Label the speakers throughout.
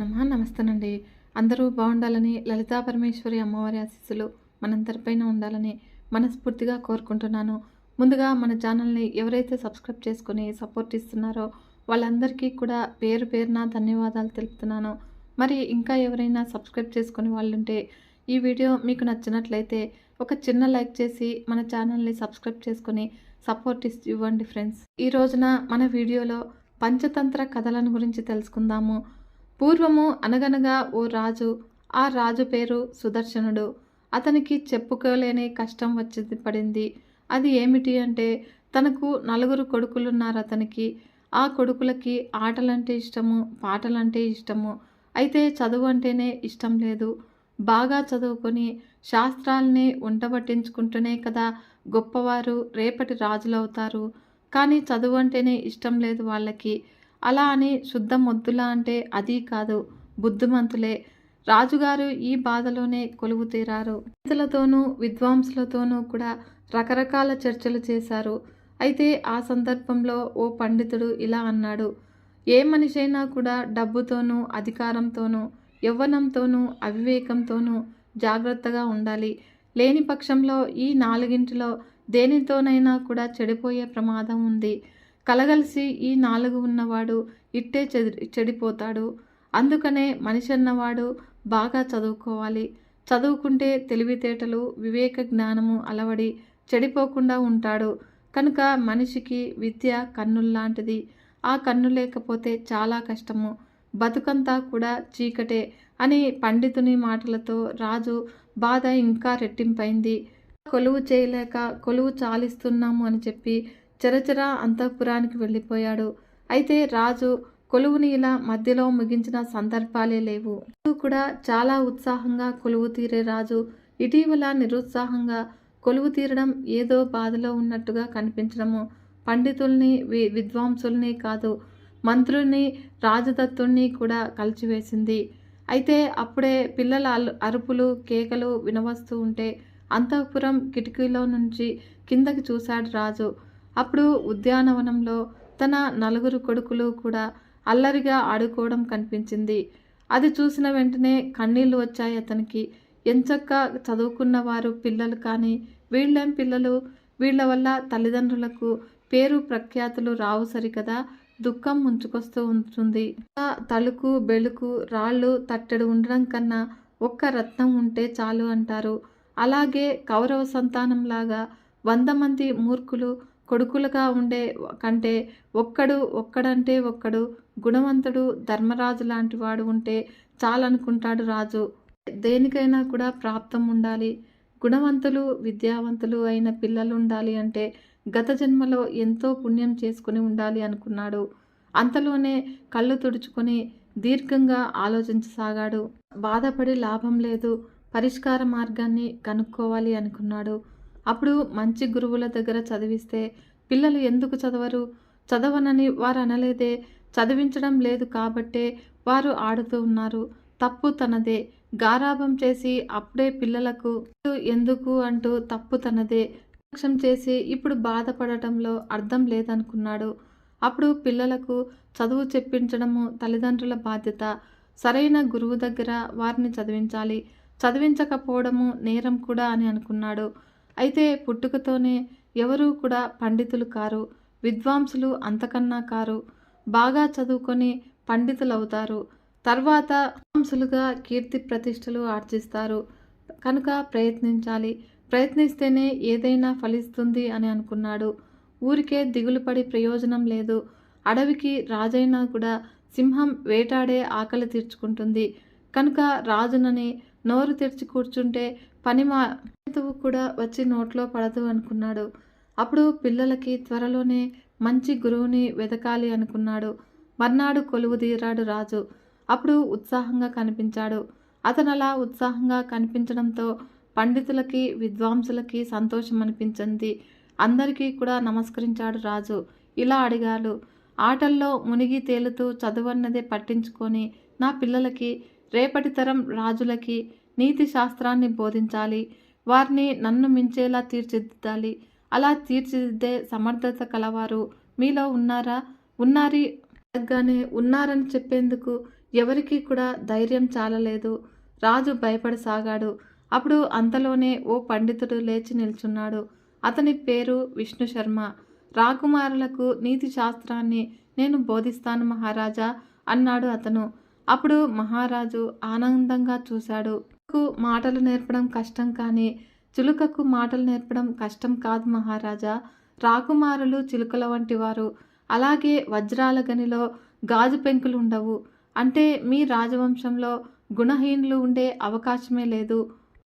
Speaker 1: నమ నమస్తేనండి. అందరూ బాగుండాలని లలితా పరమేశ్వరి అమ్మవారి ఆశీస్సులు మనందరిపైన ఉండాలని మనస్ఫూర్తిగా కోరుకుంటున్నాను. ముందుగా మన ఛానల్ని ఎవరైతే సబ్స్క్రైబ్ చేసుకొని సపోర్ట్ ఇస్తున్నారో వాళ్ళందరికీ కూడా పేరు పేరున ధన్యవాదాలు తెలుపుతున్నాను. మరి ఇంకా ఎవరైనా సబ్స్క్రైబ్ చేసుకుని వాళ్ళుంటే ఈ వీడియో మీకు నచ్చినట్లయితే ఒక చిన్న లైక్ చేసి మన ఛానల్ని సబ్స్క్రైబ్ చేసుకొని సపోర్ట్ ఇస్ ఇవ్వండి ఫ్రెండ్స్. ఈ రోజున మన వీడియోలో పంచతంత్ర కథలను గురించి తెలుసుకుందాము. పూర్వము అనగనగా ఓ రాజు ఆ రాజు పేరు సుదర్శనుడు. అతనికి చెప్పుకోలేని కష్టం వచ్చి పడింది. అది ఏమిటి అంటే తనకు నలుగురు కొడుకులున్నారు అతనికి. ఆ కొడుకులకి ఆటలంటే ఇష్టము పాటలంటే ఇష్టము. అయితే చదువు అంటేనే ఇష్టం లేదు. బాగా చదువుకొని శాస్త్రాల్ని వంటబట్టించుకుంటూనే కదా గొప్పవారు రేపటి రాజులవుతారు. కానీ చదువు అంటేనే ఇష్టం లేదు వాళ్ళకి. అలా అని శుద్ధ మొద్దులా అంటే అది కాదు బుద్ధిమంతులే. రాజుగారు ఈ బాధలోనే కొలువు తీరారు. పండితులతోనూ విద్వాంసులతోనూ కూడా రకరకాల చర్చలు చేశారు. అయితే ఆ సందర్భంలో ఓ పండితుడు ఇలా అన్నాడు ఏ మనిషి అయినా కూడా డబ్బుతోనూ అధికారంతోనూ యవ్వనంతోనూ అవివేకంతోనూ జాగ్రత్తగా ఉండాలి. లేని పక్షంలో ఈ నాలుగింటిలో దేనితోనైనా కూడా చెడిపోయే ప్రమాదం ఉంది. కలగలిసి ఈ నాలుగు ఉన్నవాడు ఇట్టే చెది చెడిపోతాడు. అందుకనే మనిషి అన్నవాడు బాగా చదువుకోవాలి. చదువుకుంటే తెలివితేటలు వివేక జ్ఞానము అలవడి చెడిపోకుండా ఉంటాడు. కనుక మనిషికి విద్య కన్నుల్లాంటిది. ఆ కన్ను లేకపోతే చాలా కష్టము. బతుకంతా కూడా చీకటే అని పండితుని మాటలతో రాజు బాధ ఇంకా రెట్టింపైంది. కొలువు చేయలేక కొలువు చాలిస్తున్నాము అని చెప్పి చరచర అంతఃపురానికి వెళ్ళిపోయాడు. అయితే రాజు కొలువుని ఇలా మధ్యలో ముగించిన సందర్భాలే లేవు. కూడా చాలా ఉత్సాహంగా కొలువు తీరే రాజు ఇటీవల నిరుత్సాహంగా కొలువు తీరడం ఏదో బాధలో ఉన్నట్టుగా కనిపించడము. పండితుల్ని వి విద్వాంసుల్ని కాదు మంత్రుల్ని రాజదత్తుల్ని కూడా కలిచివేసింది. అయితే అప్పుడే పిల్లల అరుపులు కేకలు వినవస్తూ ఉంటే అంతఃపురం కిటికీలో నుంచి కిందకి చూశాడు రాజు. అప్పుడు ఉద్యానవనంలో తన నలుగురు కొడుకులు కూడా అల్లరిగా ఆడుకోవడం కనిపించింది. అది చూసిన వెంటనే కన్నీళ్ళు వచ్చాయి అతనికి. ఎంచక్క చదువుకున్న వారు పిల్లలు కానీ వీళ్ళేం పిల్లలు? వీళ్ళ వల్ల తల్లిదండ్రులకు పేరు ప్రఖ్యాతులు రావు సరికదా? దుఃఖం ముంచుకొస్తూ ఉంటుంది. తలుకు బెలుకు రాళ్ళు తట్టెడు ఉండడం కన్నా ఒక్క రత్నం ఉంటే చాలు అంటారు. అలాగే కౌరవ సంతానంలాగా వంద మంది మూర్ఖులు కొడుకులుగా ఉండే కంటే ఒక్కడు ఒక్కడంటే ఒక్కడు గుణవంతుడు ధర్మరాజు లాంటి వాడు ఉంటే చాలనుకుంటాడు రాజు. దేనికైనా కూడా ప్రాప్తం ఉండాలి. గుణవంతులు విద్యావంతులు అయిన పిల్లలు ఉండాలి అంటే గత జన్మలో ఎంతో పుణ్యం చేసుకుని ఉండాలి అనుకున్నాడు. అంతలోనే కళ్ళు తుడుచుకొని దీర్ఘంగా ఆలోచించసాగాడు. బాధపడి లాభం లేదు. పరిష్కార మార్గాన్ని కనుక్కోవాలి అనుకున్నాడు. అప్పుడు మంచి గురువుల దగ్గర చదివిస్తే పిల్లలు ఎందుకు చదవరు? చదవనని వారు అనలేదే. చదివించడం లేదు కాబట్టే వారు ఆడుతూ ఉన్నారు. తప్పు తనదే. గారాభం చేసి అప్పుడే పిల్లలకు ఎందుకు అంటూ తప్పు తనదే. లక్ష్యం చేసి ఇప్పుడు బాధపడటంలో అర్థం లేదనుకున్నాడు. అప్పుడు పిల్లలకు చదువు చెప్పించడము తల్లిదండ్రుల బాధ్యత. సరైన గురువు దగ్గర వారిని చదివించాలి. చదివించకపోవడము నేరం కూడా అని అనుకున్నాడు. అయితే పుట్టుకతోనే ఎవరూ కూడా పండితులు కారు విద్వాంసులు అంతకన్నా కారు. బాగా చదువుకొని పండితులు అవుతారు తర్వాత విద్వాంసులుగా కీర్తి ప్రతిష్టలు ఆర్జిస్తారు. కనుక ప్రయత్నించాలి. ప్రయత్నిస్తేనే ఏదైనా ఫలిస్తుంది అని అనుకున్నాడు. ఊరికే దిగులుపడి ప్రయోజనం లేదు. అడవికి రాజైనా కూడా సింహం వేటాడే ఆకలి తీర్చుకుంటుంది. కనుక రాజునని నోరు తెరిచి కూర్చుంటే పని మా కూడా వచ్చి నోట్లో పడదు అనుకున్నాడు. అప్పుడు పిల్లలకి త్వరలోనే మంచి గురువుని వెతకాలి అనుకున్నాడు. మర్నాడు కొలువు తీరాడు రాజు. అప్పుడు ఉత్సాహంగా కనిపించాడు. అతను అలా ఉత్సాహంగా కనిపించడంతో పండితులకి విద్వాంసులకి సంతోషం అనిపించింది అందరికీ కూడా నమస్కరించాడు రాజు. ఇలా అడిగాడు. ఆటల్లో మునిగి తేలుతూ చదువన్నదే పట్టించుకొని నా పిల్లలకి రేపటి తరం రాజులకి నీతి శాస్త్రాన్ని బోధించాలి. వారిని నన్ను మించేలా తీర్చిదిద్దాలి. అలా తీర్చిదిద్దే సమర్థత కలవారు. మీలో ఉన్నారా? ఉన్నారి? అనగానే ఉన్నారని చెప్పేందుకు ఎవరికీ కూడా ధైర్యం చాలలేదు. రాజు భయపడసాగాడు. అప్పుడు అంతలోనే ఓ పండితుడు లేచి నిల్చున్నాడు. అతని పేరు విష్ణు శర్మ. రాకుమారులకు నీతి శాస్త్రాన్ని నేను బోధిస్తాను మహారాజా అన్నాడు అతను. అప్పుడు మహారాజు ఆనందంగా చూశాడు. కు మాటలు నేర్పడం కష్టం కానీ చిలుకకు మాటలు నేర్పడం కష్టం కాదు మహారాజా. రాకుమారులు చిలుకల వంటి వారు. అలాగే వజ్రాల గనిలో గాజు పెంకులు ఉండవు. అంటే మీ రాజవంశంలో గుణహీనులు ఉండే అవకాశమే లేదు.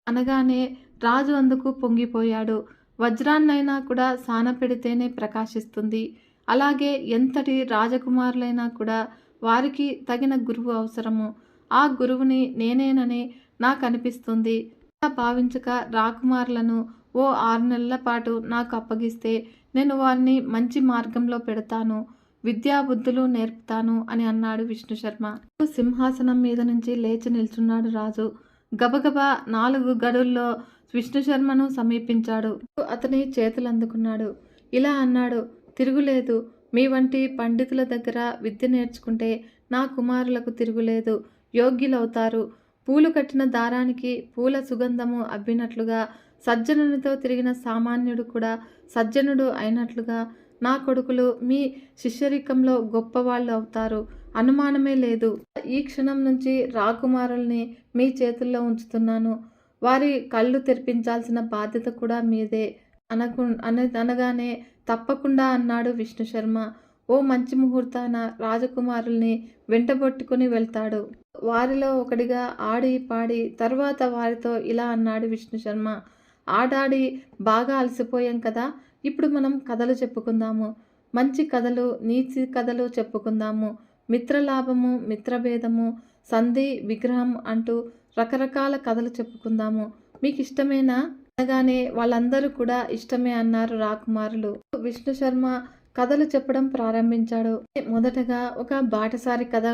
Speaker 1: అనగానే రాజు అందుకు పొంగిపోయాడు. వజ్రాన్నైనా కూడా సాన పెడితేనే ప్రకాశిస్తుంది. అలాగే ఎంతటి రాజకుమారులైనా కూడా వారికి తగిన గురువు అవసరము. ఆ గురువుని నేనేనని నాకు అనిపిస్తుంది అలా భావించక రాకుమారులను ఓ ఆరు నెలల పాటు నాకు అప్పగిస్తే నేను వారిని మంచి మార్గంలో పెడతాను. విద్యాబుద్ధులు నేర్పుతాను అని అన్నాడు విష్ణు శర్మ. సింహాసనం మీద నుంచి లేచి నిల్చున్నాడు రాజు. గబగబా నాలుగు గడుల్లో విష్ణు శర్మను సమీపించాడు. అతని చేతులు అందుకున్నాడు. ఇలా అన్నాడు తిరుగులేదు. మీ వంటి పండితుల దగ్గర విద్య నేర్చుకుంటే నా కుమారులకు తిరుగులేదు. యోగ్యులవుతారు. పూలు కట్టిన దారానికి పూల సుగంధము అబ్బినట్లుగా సజ్జనునితో తిరిగిన సామాన్యుడు కూడా సజ్జనుడు అయినట్లుగా నా కొడుకులు మీ శిష్యరికంలో గొప్పవాళ్ళు అవుతారు. అనుమానమే లేదు. ఈ క్షణం నుంచి రాకుమారుల్ని మీ చేతుల్లో ఉంచుతున్నాను. వారి కళ్ళు తెరిపించాల్సిన బాధ్యత కూడా మీదే. అనకు అన అనగానే తప్పకుండా అన్నాడు విష్ణు శర్మ ఓ మంచి ముహూర్తాన రాజకుమారుల్ని వెంటబొట్టుకుని వెళ్తాడు. వారిలో ఒకడిగా ఆడి పాడి తర్వాత వారితో ఇలా అన్నాడు విష్ణు శర్మ. ఆడాడి బాగా అలసిపోయాం కదా ఇప్పుడు మనం కథలు చెప్పుకుందాము. మంచి కథలు నీతి కథలు చెప్పుకుందాము. మిత్రలాభము మిత్రభేదము సంధి విగ్రహం అంటూ రకరకాల కథలు చెప్పుకుందాము. మీకు ఇష్టమేనా అనగానే వాళ్ళందరూ కూడా ఇష్టమే అన్నారు రాకుమారులు. విష్ణు శర్మ కథలు చెప్పడం ప్రారంభించాడు. మొదటగా ఒక బాటసారి కథ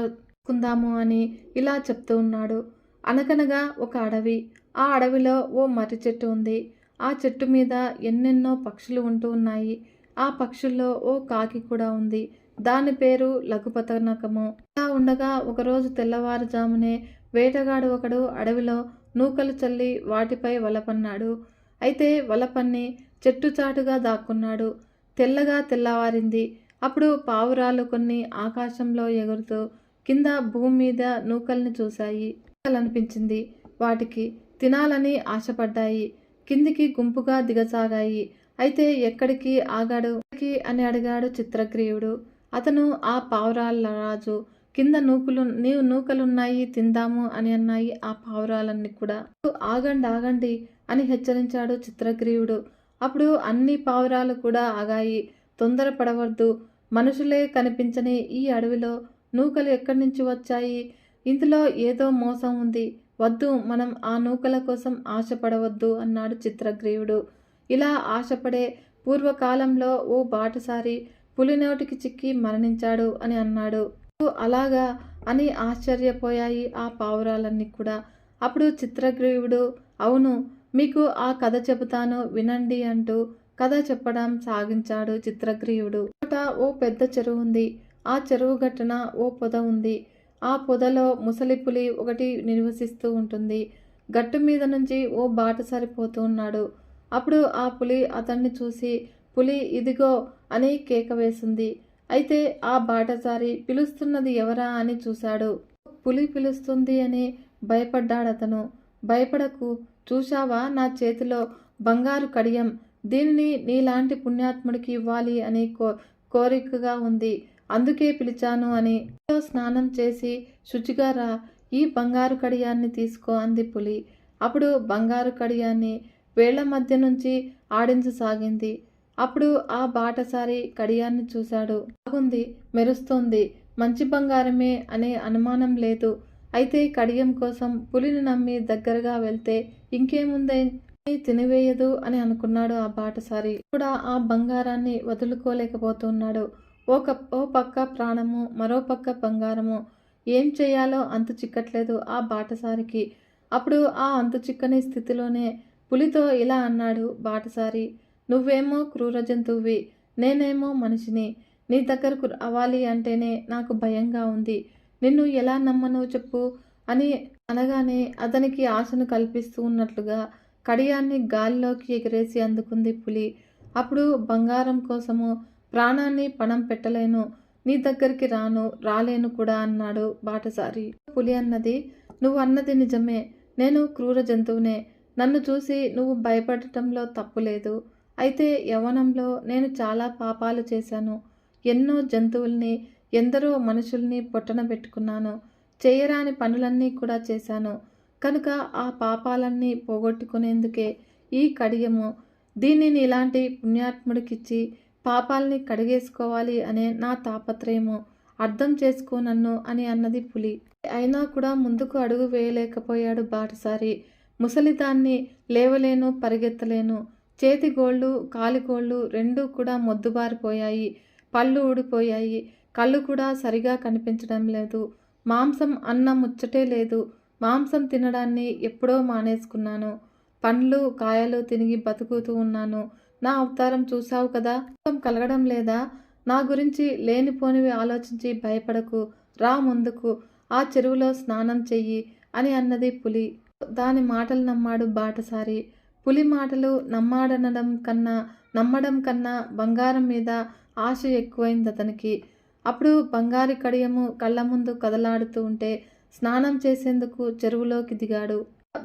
Speaker 1: కుందాము అని ఇలా చెప్తూ ఉన్నాడు. అనగనగా ఒక అడవి. ఆ అడవిలో ఓ మర్రి చెట్టు ఉంది. ఆ చెట్టు మీద ఎన్నెన్నో పక్షులు ఉంటూ ఉన్నాయి. ఆ పక్షుల్లో ఓ కాకి కూడా ఉంది. దాని పేరు లఘుపతనకము. ఇలా ఉండగా ఒకరోజు తెల్లవారుజామునే వేటగాడు ఒకడు అడవిలో నూకలు చల్లి వాటిపై వలపన్నాడు. అయితే వలపన్ని చెట్టు చాటుగా దాక్కున్నాడు. తెల్లగా తెల్లవారింది. అప్పుడు పావురాలు కొన్ని ఆకాశంలో ఎగురుతూ కింద భూమి మీద నూకల్ని చూశాయి. అనిపించింది వాటికి తినాలని ఆశపడ్డాయి. కిందికి గుంపుగా దిగసాగాయి. అయితే ఎక్కడికి ఆగాడు? ఎక్కడికి అని అడిగాడు చిత్రగ్రీవుడు అతను ఆ పావురాల రాజు కింద నూకులు నీవు నూకలున్నాయి తిందాము అని అన్నాయి ఆ పావురాలన్నీ కూడా. ఆగండి ఆగండి అని హెచ్చరించాడు చిత్రగ్రీవుడు అప్పుడు అన్ని పావురాలు కూడా ఆగాయి. తొందరపడవద్దు. మనుషులే కనిపించని ఈ అడవిలో నూకలు ఎక్కడి నుంచి వచ్చాయి? ఇందులో ఏదో మోసం ఉంది. వద్దు మనం ఆ నూకల కోసం ఆశపడవద్దు అన్నాడు చిత్రగ్రీవుడు. ఇలా ఆశపడే పూర్వకాలంలో ఓ బాటసారి పులినోటికి చిక్కి మరణించాడు అని అన్నాడు. అలాగా అని ఆశ్చర్యపోయాయి ఆ పావురాలన్నీ కూడా. అప్పుడు చిత్రగ్రీవుడు అవును మీకు ఆ కథ చెబుతాను వినండి అంటూ కథ చెప్పడం సాగించాడు చిత్రగ్రీవుడు. ఓ పెద్ద చెరువు ఉంది. ఆ చెరువు గట్టున ఓ పొద ఉంది. ఆ పొదలో ముసలి పులి ఒకటి నిర్వసిస్తూ ఉంటుంది. గట్టు మీద నుంచి ఓ బాట సరిపోతూ ఉన్నాడు. అప్పుడు ఆ పులి అతన్ని చూసి పులి ఇదిగో అని కేక వేసింది. అయితే ఆ బాటసారి పిలుస్తున్నది ఎవరా అని చూశాడు. పులి పిలుస్తుంది అని భయపడ్డాడతను. భయపడకు చూశావా నా చేతిలో బంగారు కడియం? దీనిని నీలాంటి పుణ్యాత్ముడికి ఇవ్వాలి అని కో కోరికగా ఉంది. అందుకే పిలిచాను అని స్నానం చేసి శుచిగా రా ఈ బంగారు కడియాన్ని తీసుకో అంది పులి. అప్పుడు బంగారు కడియాన్ని వేళ్ళ మధ్య నుంచి ఆడించసాగింది. అప్పుడు ఆ బాటసారి కడియాన్ని చూశాడు. బాగుంది మెరుస్తోంది మంచి బంగారమే అనే అనుమానం లేదు. అయితే కడియం కోసం పులిని నమ్మి దగ్గరగా వెళ్తే ఇంకేముందే తినివేయదు అని అనుకున్నాడు ఆ బాటసారి. కూడా ఆ బంగారాన్ని వదులుకోలేకపోతున్నాడు. ఓ ఓ పక్క ప్రాణము మరో పక్క బంగారము. ఏం చేయాలో అంతు చిక్కట్లేదు ఆ బాటసారికి. అప్పుడు ఆ అంతు చిక్కని స్థితిలోనే పులితో ఇలా అన్నాడు బాటసారి. నువ్వేమో క్రూర జంతువువి నేనేమో మనిషిని. నీ దగ్గరకు రావాలి అంటేనే నాకు భయంగా ఉంది. నిన్ను ఎలా నమ్మను చెప్పు అని అనగానే అతనికి ఆశను కల్పిస్తూ ఉన్నట్లుగా కడియాన్ని గాలిలోకి ఎగిరేసి అందుకుంది పులి. అప్పుడు బంగారం కోసము ప్రాణాన్ని పణం పెట్టలేను నీ దగ్గరికి రాను రాలేను కూడా అన్నాడు బాటసారి. పులి అన్నది నువ్వు అన్నది నిజమే. నేను క్రూర జంతువునే. నన్ను చూసి నువ్వు భయపడటంలో తప్పులేదు. అయితే యవ్వనంలో నేను చాలా పాపాలు చేశాను. ఎన్నో జంతువుల్ని ఎందరో మనుషుల్ని పొట్టన పెట్టుకున్నాను. చేయరాని పనులన్నీ కూడా చేశాను. కనుక ఆ పాపాలన్నీ పోగొట్టుకునేందుకే ఈ కడియము దీన్ని ఇలాంటి పుణ్యాత్ముడికిచ్చి పాపాల్ని కడిగేసుకోవాలి అనే నా తాపత్రయము. అర్థం చేసుకో నన్ను అని అన్నది పులి. అయినా కూడా ముందుకు అడుగు వేయలేకపోయాడు బాటసారి. ముసలిదాన్ని లేవలేను పరిగెత్తలేను. చేతి గోళ్ళు కాలిగోళ్ళు రెండూ కూడా మొద్దుబారిపోయాయి. పళ్ళు ఊడిపోయాయి. కళ్ళు కూడా సరిగా కనిపించడం లేదు. మాంసం అన్న ముచ్చటే లేదు. మాంసం తినడాన్ని ఎప్పుడో మానేసుకున్నాను. పండ్లు కాయలు తినిగి బతుకుతూ ఉన్నాను. నా అవతారం చూసావు కదా సుఖం కలగడం లేదా? నా గురించి లేనిపోనివి ఆలోచించి భయపడకు రా ముందుకు ఆ చెరువులో స్నానం చెయ్యి అని అన్నది పులి. దాని మాటలు నమ్మాడు బాటసారి. పులి మాటలు నమ్మాడనడం కన్నా నమ్మడం కన్నా బంగారం మీద ఆశ ఎక్కువైంది అతనికి. అప్పుడు బంగారు కడియము కళ్ళ ముందు కదలాడుతూ ఉంటే స్నానం చేసేందుకు చెరువులోకి దిగాడు.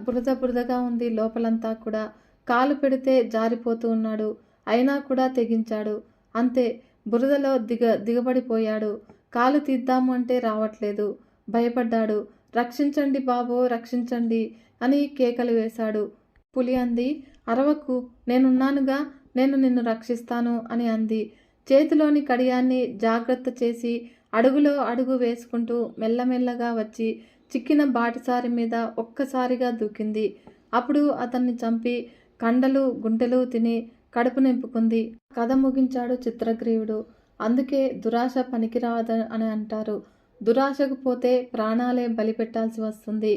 Speaker 1: బురద బురదగా ఉంది లోపలంతా కూడా. కాలు పెడితే జారిపోతూ ఉన్నాడు. అయినా కూడా తెగించాడు. అంతే బురదలో దిగ దిగబడిపోయాడు. కాలు తీద్దాము అంటే రావట్లేదు. భయపడ్డాడు. రక్షించండి బాబో రక్షించండి అని కేకలు వేశాడు. పులి అంది అరవకు నేనున్నానుగా నేను నిన్ను రక్షిస్తాను అని అంది. చేతిలోని కడియాన్ని జాగ్రత్త చేసి అడుగులో అడుగు వేసుకుంటూ మెల్లమెల్లగా వచ్చి చిక్కిన బాటిసారి మీద ఒక్కసారిగా దూకింది. అప్పుడు అతన్ని చంపి కండలు గుంటెలు తిని కడుపు నింపుకుంది. కథ ముగించాడు చిత్రగ్రీవుడు. అందుకే దురాశ పనికిరాదు అని అంటారు. దురాశకు పోతే ప్రాణాలే బలిపెట్టాల్సి వస్తుంది.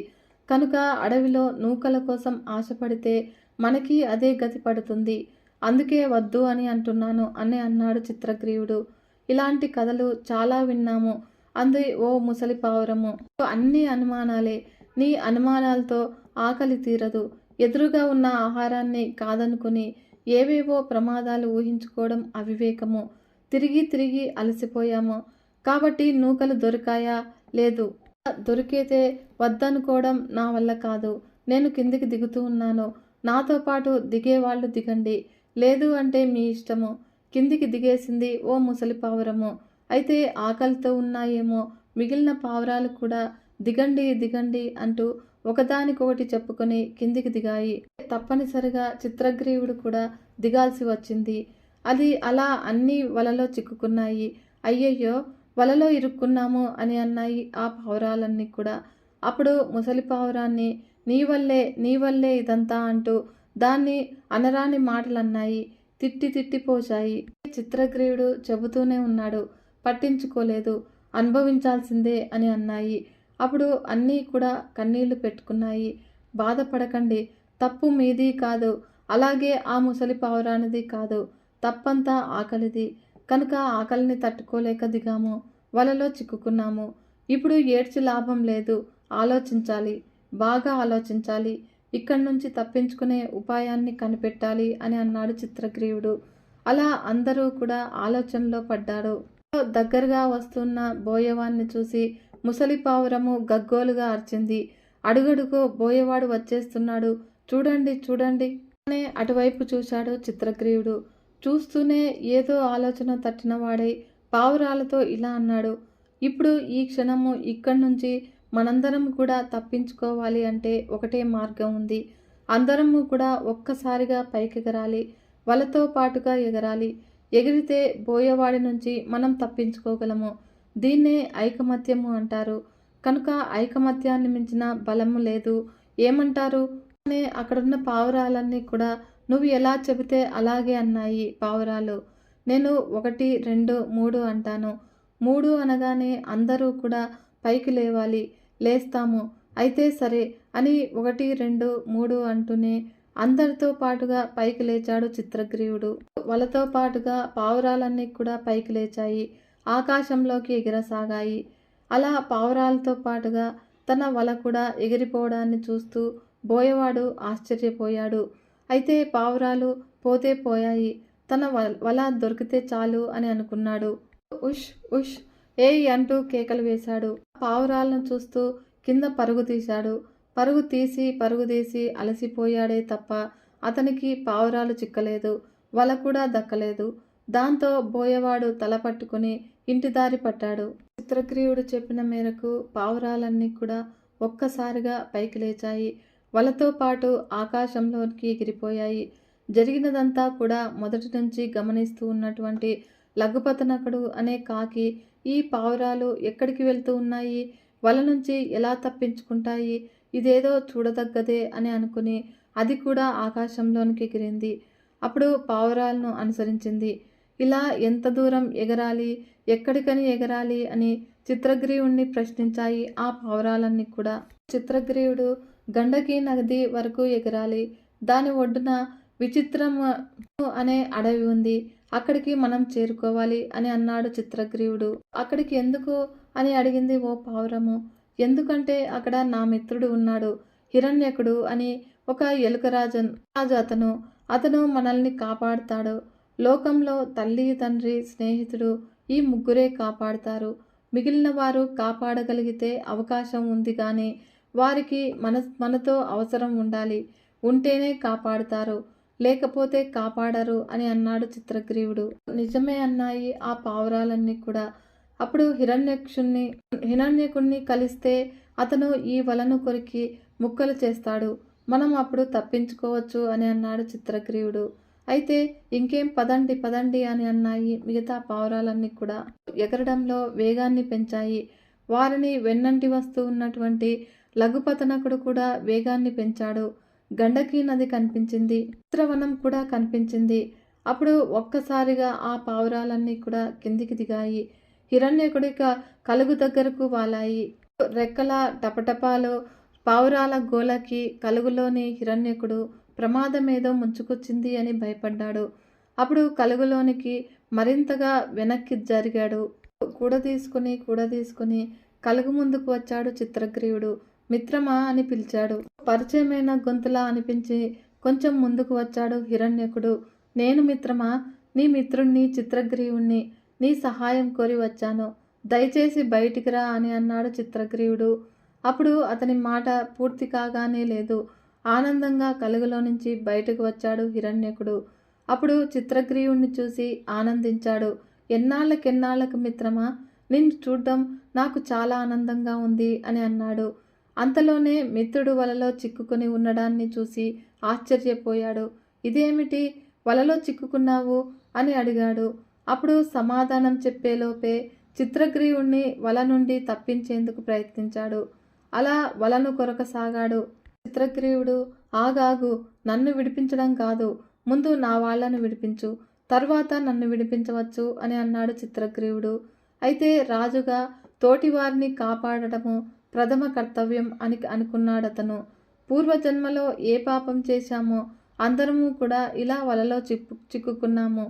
Speaker 1: కనుక అడవిలో నూకల కోసం ఆశపడితే మనకి అదే గతి పడుతుంది. అందుకే వద్దు అని అంటున్నాను అని అన్నాడు చిత్రగ్రీవుడు. ఇలాంటి కథలు చాలా విన్నాము. అంది ఓ ముసలి పావురము. అన్ని అనుమానాలే. నీ అనుమానాలతో ఆకలి తీరదు. ఎదురుగా ఉన్న ఆహారాన్ని కాదనుకుని ఏవేవో ప్రమాదాలు ఊహించుకోవడం అవివేకము. తిరిగి తిరిగి అలసిపోయాము. కాబట్టి నూకలు దొరికాయా? లేదు. దొరికితే వద్దనుకోవడం నా వల్ల కాదు. నేను కిందికి దిగుతూ ఉన్నాను. నాతో పాటు దిగేవాళ్ళు దిగండి. లేదు అంటే మీ ఇష్టము. కిందికి దిగేసింది ఓ ముసలి పావురము. అయితే ఆకలితో ఉన్నాయేమో. మిగిలిన పావురాలు కూడా దిగండి దిగండి అంటూ ఒకదానికొకటి చెప్పుకుని కిందికి దిగాయి. తప్పనిసరిగా చిత్రగ్రీవుడు కూడా దిగాల్సి వచ్చింది. అది అలా అన్ని వలలో చిక్కుకున్నాయి. అయ్యయ్యో వలలో ఇరుక్కున్నాము అని అన్నాయి ఆ పావురాలన్నీ కూడా. అప్పుడు ముసలి పావురాన్ని నీ వల్లే నీ వల్లే ఇదంతా అంటూ దాన్ని అనరాని మాటలన్నాయి. తిట్టి తిట్టిపోశాయి చిత్రగ్రీవుడు చెబుతూనే ఉన్నాడు. పట్టించుకోలేదు. అనుభవించాల్సిందే అని అన్నాయి. అప్పుడు అన్నీ కూడా కన్నీళ్ళు పెట్టుకున్నాయి. బాధపడకండి. తప్పు మీది కాదు. అలాగే ఆ ముసలి పావురానిది కాదు. తప్పంతా ఆకలిది. కనుక ఆకలిని తట్టుకోలేక దిగాము. వలలో చిక్కుకున్నాము. ఇప్పుడు ఏడ్చి లాభం లేదు. ఆలోచించాలి. బాగా ఆలోచించాలి. ఇక్కడి నుంచి తప్పించుకునే ఉపాయాన్ని కనిపెట్టాలి అని అన్నాడు చిత్రగ్రీవుడు. అలా అందరూ కూడా ఆలోచనలో పడ్డారు. దగ్గరగా వస్తున్న బోయవాన్ని చూసి ముసలి పావురము గగ్గోలుగా అర్చింది. అడుగడుగో బోయవాడు వచ్చేస్తున్నాడు. చూడండి చూడండి అనే అటువైపు చూశాడు చిత్రగ్రీవుడు చూస్తూనే ఏదో ఆలోచన తట్టినవాడై పావురాలతో ఇలా అన్నాడు. ఇప్పుడు ఈ క్షణము ఇక్కడి నుంచి మనందరం కూడా తప్పించుకోవాలి అంటే ఒకటే మార్గం ఉంది. అందరము కూడా ఒక్కసారిగా పైకెగరాలి వలతో పాటుగా ఎగరాలి. ఎగిరితే బోయవాడి నుంచి మనం తప్పించుకోగలము. దీన్నే ఐకమత్యము అంటారు. కనుక ఐకమత్యాన్ని మించిన బలము లేదు. ఏమంటారు? అనే అక్కడున్న పావురాలన్నీ కూడా నువ్వు ఎలా చెబితే అలాగే అన్నాయి పావురాలు. నేను ఒకటి రెండు మూడు అంటాను. మూడు అనగానే అందరూ కూడా పైకి లేవాలి. లేస్తాము. అయితే సరే అని ఒకటి రెండు మూడు అంటూనే అందరితో పాటుగా పైకి లేచాడు చిత్రగ్రీవుడు. వాళ్ళతో పాటుగా పావురాలన్నీ కూడా పైకి లేచాయి. ఆకాశంలోకి ఎగిరసాగాయి. అలా పావురాలతో పాటుగా తన వల కూడా ఎగిరిపోవడాన్ని చూస్తూ బోయవాడు ఆశ్చర్యపోయాడు. అయితే పావురాలు పోతే పోయాయి. తన వల దొరికితే చాలు అని అనుకున్నాడు. ఉష్ ఉష్ ఏయ్ అంటూ కేకలు వేశాడు. పావురాలను చూస్తూ కింద పరుగు తీశాడు. పరుగు తీసి పరుగు తీసి అలసిపోయాడే తప్ప అతనికి పావురాలు చిక్కలేదు. వల కూడా దక్కలేదు. దాంతో బోయవాడు తల పట్టుకుని ఇంటి దారి పట్టాడు. చిత్రగ్రీవుడు చెప్పిన మేరకు పావురాలన్నీ కూడా ఒక్కసారిగా పైకి లేచాయి. వలతో పాటు ఆకాశంలోకి ఎగిరిపోయాయి. జరిగినదంతా కూడా మొదటి నుంచి గమనిస్తూ ఉన్నటువంటి లఘుపతనకుడు అనే కాకి ఈ పావురాలు ఎక్కడికి వెళ్తూ ఉన్నాయి? వల నుంచి ఎలా తప్పించుకుంటాయి? ఇదేదో చూడదగ్గదే అని అనుకుని అది కూడా ఆకాశంలోనికి ఎగిరింది. అప్పుడు పావురాలను అనుసరించింది. ఇలా ఎంత దూరం ఎగరాలి ఎక్కడికని ఎగరాలి అని చిత్రగ్రీవుణ్ణి ప్రశ్నించాయి ఆ పావురాలన్నీ కూడా. చిత్రగ్రీవుడు గండకి నది వరకు ఎగరాలి. దాని ఒడ్డున విచిత్రము అనే అడవి ఉంది. అక్కడికి మనం చేరుకోవాలి అని అన్నాడు చిత్రగ్రీవుడు. అక్కడికి ఎందుకు అని అడిగింది ఓ పావురము. ఎందుకంటే అక్కడ నా మిత్రుడు ఉన్నాడు హిరణ్యకుడు అని ఒక ఎలుకరాజన్ రాజు అతను. అతను మనల్ని కాపాడుతాడు. లోకంలో తల్లి తండ్రి స్నేహితుడు ఈ ముగ్గురే కాపాడుతారు. మిగిలిన వారు కాపాడగలిగితే అవకాశం ఉంది కానీ వారికి మన మనతో అవసరం ఉండాలి. ఉంటేనే కాపాడుతారు. లేకపోతే కాపాడరు అని అన్నాడు చిత్రగ్రీవుడు. నిజమే అన్నాయి ఆ పావురాలన్నీ కూడా. అప్పుడు హిరణ్యక్షుణ్ణి హిరణ్యకుణ్ణి కలిస్తే అతను ఈ వలను కొరికి ముక్కలు చేస్తాడు. మనం అప్పుడు తప్పించుకోవచ్చు అని అన్నాడు చిత్రగ్రీవుడు. అయితే ఇంకేం పదండి పదండి అని అన్నాయి మిగతా పావురాలన్నీ కూడా. ఎగరడంలో వేగాన్ని పెంచాయి. వారిని వెన్నంటి వస్తూ ఉన్నటువంటి లఘుపతనకుడు కూడా వేగాన్ని పెంచాడు. గండకీ నది కనిపించింది. చిత్రవనం కూడా కనిపించింది. అప్పుడు ఒక్కసారిగా ఆ పావురాలన్నీ కూడా కిందికి దిగాయి. హిరణ్యకుడిక కలుగు దగ్గరకు వాలాయి. రెక్కల టపటపాలు పావురాల గోలకి కలుగులోని హిరణ్యకుడు ప్రమాదమేదో ముంచుకొచ్చింది అని భయపడ్డాడు. అప్పుడు కలుగులోనికి మరింతగా వెనక్కి జరిగాడు. కూడ తీసుకుని కూడ తీసుకుని కలుగు ముందుకు వచ్చాడు చిత్రగ్రీవుడు. మిత్రమా అని పిలిచాడు. పరిచయమైన గొంతులా అనిపించి కొంచెం ముందుకు వచ్చాడు హిరణ్యకుడు. నేను మిత్రమా నీ మిత్రుణ్ణి చిత్రగ్రీవుణ్ణి నీ సహాయం కోరి వచ్చాను. దయచేసి బయటికి రా అని అన్నాడు చిత్రగ్రీవుడు. అప్పుడు అతని మాట పూర్తి కాగానే లేదు. ఆనందంగా కలుగులో నుంచి బయటకు వచ్చాడు హిరణ్యకుడు. అప్పుడు చిత్రగ్రీవుణ్ణి చూసి ఆనందించాడు. ఎన్నాళ్ళకెన్నాళ్ళకు మిత్రమా? నిన్ను చూడ్డం నాకు చాలా ఆనందంగా ఉంది అని అన్నాడు. అంతలోనే మిత్రుడు వలలో చిక్కుకొని ఉండడాన్ని చూసి ఆశ్చర్యపోయాడు. ఇదేమిటి? వలలో చిక్కుకున్నావు? అని అడిగాడు. అప్పుడు సమాధానం చెప్పేలోపే చిత్రగ్రీవుణ్ణి వల నుండి తప్పించేందుకు ప్రయత్నించాడు. అలా వలను కొరకసాగాడు చిత్రగ్రీవుడు ఆగాగు నన్ను విడిపించడం కాదు ముందు నా వాళ్ళను విడిపించు తర్వాత నన్ను విడిపించవచ్చు అని అన్నాడు చిత్రగ్రీవుడు. అయితే రాజుగా తోటివారిని కాపాడటము ప్రథమ కర్తవ్యం అని అనుకున్నాడతను పూర్వజన్మలో ఏ పాపం చేశామో అందరము కూడా ఇలా వలలో చిక్కు చిక్కుకున్నాము.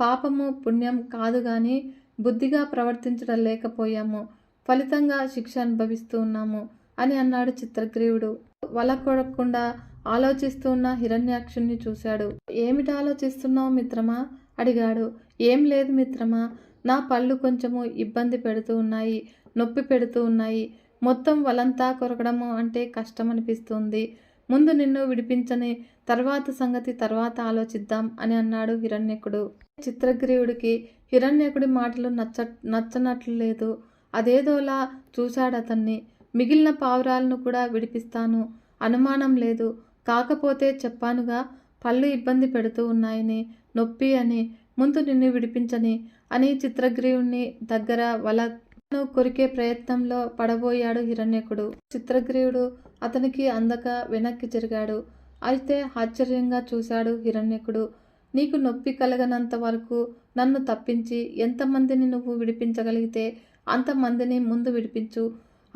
Speaker 1: పాపము పుణ్యం కాదు కానీ బుద్ధిగా ప్రవర్తించడం లేకపోయాము. ఫలితంగా శిక్ష అనుభవిస్తూ ఉన్నాము. అని అన్నాడు చిత్రగ్రీవుడు వల కొడకుండా ఆలోచిస్తూ ఉన్న హిరణ్యాక్షుణ్ణి చూశాడు. ఏమిటి ఆలోచిస్తున్నావు మిత్రమా? అడిగాడు. ఏం లేదు మిత్రమా. నా పళ్ళు కొంచెము ఇబ్బంది పెడుతూ ఉన్నాయి నొప్పి పెడుతూ ఉన్నాయి. మొత్తం వలంతా కొరకడము అంటే కష్టం అనిపిస్తుంది ముందు నిన్ను విడిపించని తర్వాత సంగతి తర్వాత ఆలోచిద్దాం అని అన్నాడు హిరణ్యకుడు. చిత్రగ్రీవుడికి హిరణ్యకుడి మాటలు నచ్చ నచ్చనట్లు లేదు. అదేదోలా చూశాడు అతన్ని మిగిలిన పావురాలను కూడా విడిపిస్తాను. అనుమానం లేదు. కాకపోతే చెప్పానుగా పళ్ళు ఇబ్బంది పెడుతూ ఉన్నాయని నొప్పి అని ముందు నిన్ను విడిపించని అని చిత్రగ్రీవుణ్ణి దగ్గర వల కొరికే ప్రయత్నంలో పడబోయాడు హిరణ్యకుడు. చిత్రగ్రీవుడు అతనికి అందక వెనక్కి జరిగాడు. అయితే ఆశ్చర్యంగా చూశాడు హిరణ్యకుడు. నీకు నొప్పి కలగనంత వరకు నన్ను తప్పించి ఎంతమందిని నువ్వు విడిపించగలిగితే అంతమందిని ముందు విడిపించు.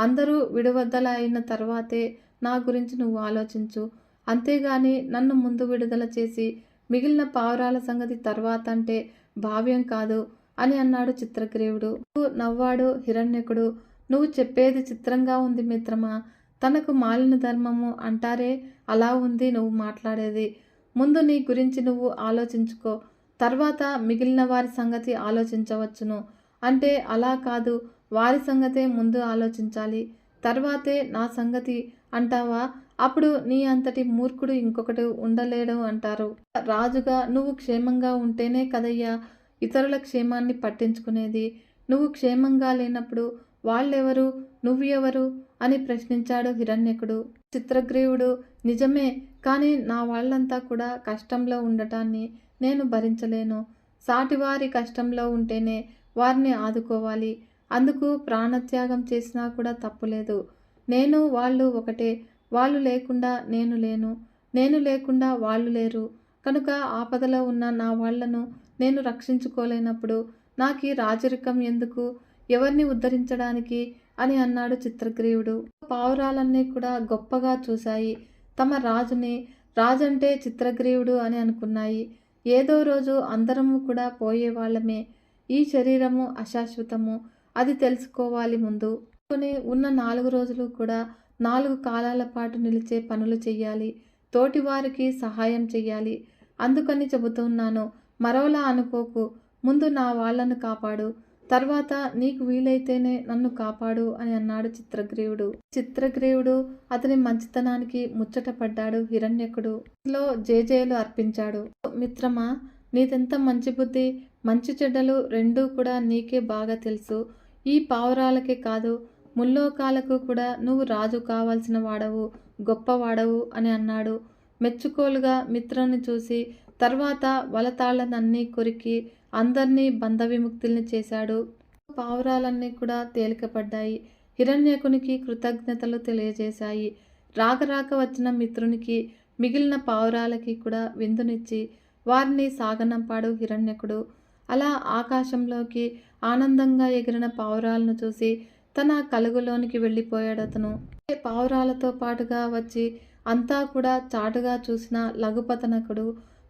Speaker 1: అందరూ విడువద్దల అయిన తర్వాతే నా గురించి నువ్వు ఆలోచించు. అంతేగాని నన్ను ముందు విడుదల చేసి మిగిలిన పావురాల సంగతి తర్వాత అంటే భావ్యం కాదు అని అన్నాడు చిత్రగ్రీవుడు. నవ్వాడు హిరణ్యకుడు. నువ్వు చెప్పేది చిత్రంగా ఉంది మిత్రమా? తనకు మాలిన ధర్మము అంటారే? అలా ఉంది నువ్వు మాట్లాడేది. ముందు నీ గురించి నువ్వు ఆలోచించుకో. తర్వాత మిగిలిన వారి సంగతి ఆలోచించవచ్చును. అంటే అలా కాదు. వారి సంగతే ముందు ఆలోచించాలి. తర్వాతే నా సంగతి అంటావా? అప్పుడు నీ అంతటి మూర్ఖుడు ఇంకొకటి ఉండలేడు అంటారు. రాజుగా నువ్వు క్షేమంగా ఉంటేనే కదయ్యా ఇతరుల క్షేమాన్ని పట్టించుకునేది. నువ్వు క్షేమంగా లేనప్పుడు వాళ్ళెవరు? నువ్వు ఎవరు అని ప్రశ్నించాడు హిరణ్యకుడు. చిత్రగ్రీవుడు నిజమే కానీ నా వాళ్ళంతా కూడా కష్టంలో ఉండటాన్ని నేను భరించలేను. సాటివారి కష్టంలో ఉంటేనే వారిని ఆదుకోవాలి. అందుకు ప్రాణత్యాగం చేసినా కూడా తప్పులేదు నేను వాళ్ళు ఒకటే. వాళ్ళు లేకుండా నేను లేను. నేను లేకుండా వాళ్ళు లేరు. కనుక ఆపదలో ఉన్న నా వాళ్ళను నేను రక్షించుకోలేనప్పుడు నాకు ఈ రాజరికం ఎందుకు? ఎవరిని ఉద్ధరించడానికి? అని అన్నాడు చిత్రగ్రీవుడు పావురాలన్నీ కూడా గొప్పగా చూశాయి. తమ రాజుని రాజంటే చిత్రగ్రీవుడు అని అనుకున్నాయి. ఏదో రోజు అందరము కూడా పోయే వాళ్ళమే ఈ శరీరము అశాశ్వతము. అది తెలుసుకోవాలి ముందు. కొని ఉన్న నాలుగు రోజులు కూడా నాలుగు కాలాల పాటు నిలిచే పనులు చెయ్యాలి. తోటివారికి సహాయం చెయ్యాలి. అందుకని చెబుతున్నాను మరోలా అనుకోకు. ముందు నా వాళ్ళను కాపాడు. తర్వాత నీకు వీలైతేనే నన్ను కాపాడు అని అన్నాడు చిత్రగ్రీవుడు. చిత్రగ్రీవుడు అతని మంచితనానికి ముచ్చటపడ్డాడు హిరణ్యకుడు. లో జేజేలు అర్పించాడు. మిత్రమా నీదెంత మంచి బుద్ధి? మంచి చెడ్డలు రెండూ కూడా నీకే బాగా తెలుసు. ఈ పావురాలకే కాదు ముల్లోకాలకు కూడా నువ్వు రాజు కావాల్సిన వాడవు గొప్పవాడవు అని అన్నాడు. మెచ్చుకోలుగా మిత్రుని చూసి తర్వాత వలతాళ్ళనన్నీ కొరికి అందరినీ బంధ విముక్తుల్ని చేశాడు. పావురాలన్నీ కూడా తేలికపడ్డాయి. హిరణ్యకునికి కృతజ్ఞతలు తెలియజేశాయి. రాక వచ్చిన మిత్రునికి మిగిలిన పావురాలకి కూడా విందునిచ్చి వారిని సాగనంపాడు హిరణ్యకుడు. అలా ఆకాశంలోకి ఆనందంగా ఎగిరిన పావురాలను చూసి తన కలుగులోనికి వెళ్ళిపోయాడు అతను. పావురాలతో పాటుగా వచ్చి అంతా కూడా చాటుగా చూసిన లఘుపతనకుడు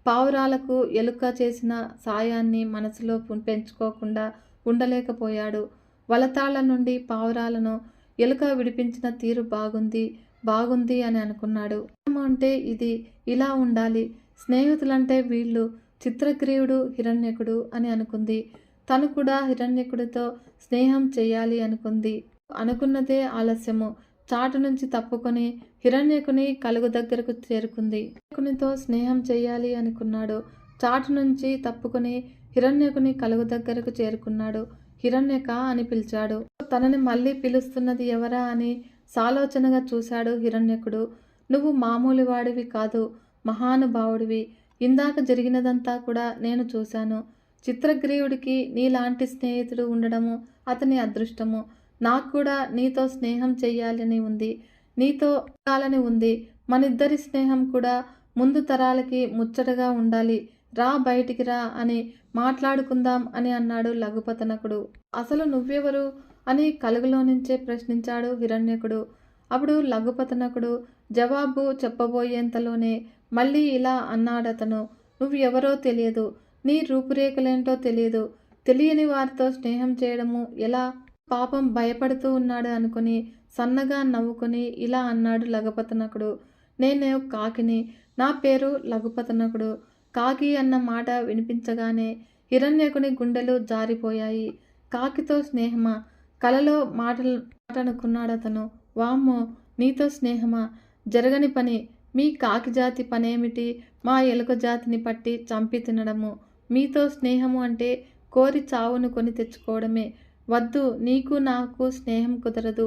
Speaker 1: పావురాలకు ఎలుక చేసిన సాయాన్ని మనసులో పెంచుకోకుండా ఉండలేకపోయాడు. వలతాళ్ళ నుండి పావురాలను ఎలుక విడిపించిన తీరు బాగుంది బాగుంది అని అనుకున్నాడు. అంటే ఇది ఇలా ఉండాలి. స్నేహితులంటే వీళ్ళు చిత్రగ్రీవుడు హిరణ్యకుడు అని అనుకుంది. తను కూడా హిరణ్యకుడితో స్నేహం చేయాలి అనుకుంది. అనుకున్నదే ఆలస్యము. చాటు నుంచి తప్పుకొని హిరణ్యకుని కలుగు దగ్గరకు చేరుకుంది. హిరణ్యకునితో స్నేహం చేయాలి అనుకున్నాడు. చాటు నుంచి తప్పుకొని హిరణ్యకుని కలుగు దగ్గరకు చేరుకున్నాడు. హిరణ్యక అని పిలిచాడు. తనని మళ్ళీ పిలుస్తున్నది ఎవరా అని సాలోచనగా చూశాడు హిరణ్యకుడు. నువ్వు మామూలు వాడివి కాదు మహానుభావుడివి. ఇందాక జరిగినదంతా కూడా నేను చూశాను. చిత్రగ్రీవుడికి నీలాంటి స్నేహితుడు ఉండడము అతని అదృష్టము. నాకు కూడా నీతో స్నేహం చెయ్యాలని ఉంది. నీతో కాలని ఉంది. మనిద్దరి స్నేహం కూడా ముందు తరాలకి ముచ్చటగా ఉండాలి. రా బయటికి రా అని మాట్లాడుకుందాం అని అన్నాడు లఘుపతనకుడు. అసలు నువ్వెవరు అని కలుగులో నుంచే ప్రశ్నించాడు హిరణ్యకుడు. అప్పుడు లఘుపతనకుడు జవాబు చెప్పబోయేంతలోనే మళ్ళీ ఇలా అన్నాడతను. నువ్వు ఎవరో తెలియదు. నీ రూపురేఖలేంటో తెలియదు. తెలియని వారితో స్నేహం చేయడము ఎలా పాపం భయపడుతూ ఉన్నాడు అనుకుని సన్నగా నవ్వుకుని ఇలా అన్నాడు లఘుపతనకుడు. నేను కాకిని. నా పేరు లఘుపతనకుడు. కాకి అన్న మాట వినిపించగానే హిరణ్యకుని గుండెలు జారిపోయాయి. కాకితో స్నేహమా? కలలో మాటలు మాటనుకున్నాడతను. వామ్మో! నీతో స్నేహమా? జరగని పని. మీ కాకి జాతి పనేమిటి? మా ఎలుక జాతిని పట్టి చంపి తినడము. మీతో స్నేహము అంటే కోరి చావును కొని తెచ్చుకోవడమే. వద్దు నీకు నాకు స్నేహం కుదరదు.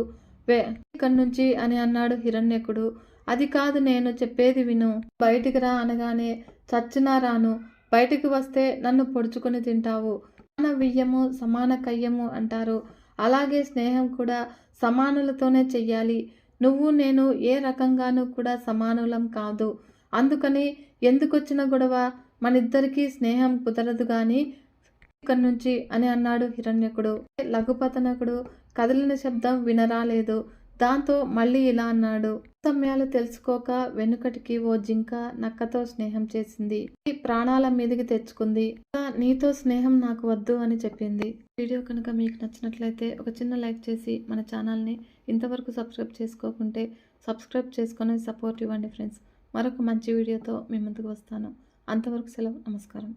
Speaker 1: వే ఇక్కడి నుంచి అని అన్నాడు హిరణ్యకుడు. అది కాదు నేను చెప్పేది విను. బయటికి రా అనగానే చచ్చినా రాను. బయటికి వస్తే నన్ను పొడుచుకొని తింటావు. సమాన వియ్యము సమాన కయ్యము అంటారు. అలాగే స్నేహం కూడా సమానులతోనే చెయ్యాలి. నువ్వు నేను ఏ రకంగానూ కూడా సమానులం కాదు. అందుకని ఎందుకొచ్చిన గొడవ? మనిద్దరికీ స్నేహం కుదరదు గాని ఇక్కడి నుంచి అని అన్నాడు హిరణ్యకుడు. లఘుపతనకుడు కదిలిన శబ్దం వినరాలేదు. దాంతో మళ్ళీ ఇలా అన్నాడు. సమయాలు తెలుసుకోక వెనుకటికి ఓ జింక నక్కతో స్నేహం చేసింది. ప్రాణాల మీదకి తెచ్చుకుంది. నీతో స్నేహం నాకు వద్దు అని చెప్పింది. వీడియో కనుక మీకు నచ్చినట్లయితే ఒక చిన్న లైక్ చేసి మన ఛానల్ని ఇంతవరకు సబ్స్క్రైబ్ చేసుకోకుంటే సబ్స్క్రైబ్ చేసుకొని సపోర్ట్ ఇవ్వండి ఫ్రెండ్స్. మరొక మంచి వీడియోతో మీ ముందుకు వస్తాను. అంతవరకు సెలవు. నమస్కారం.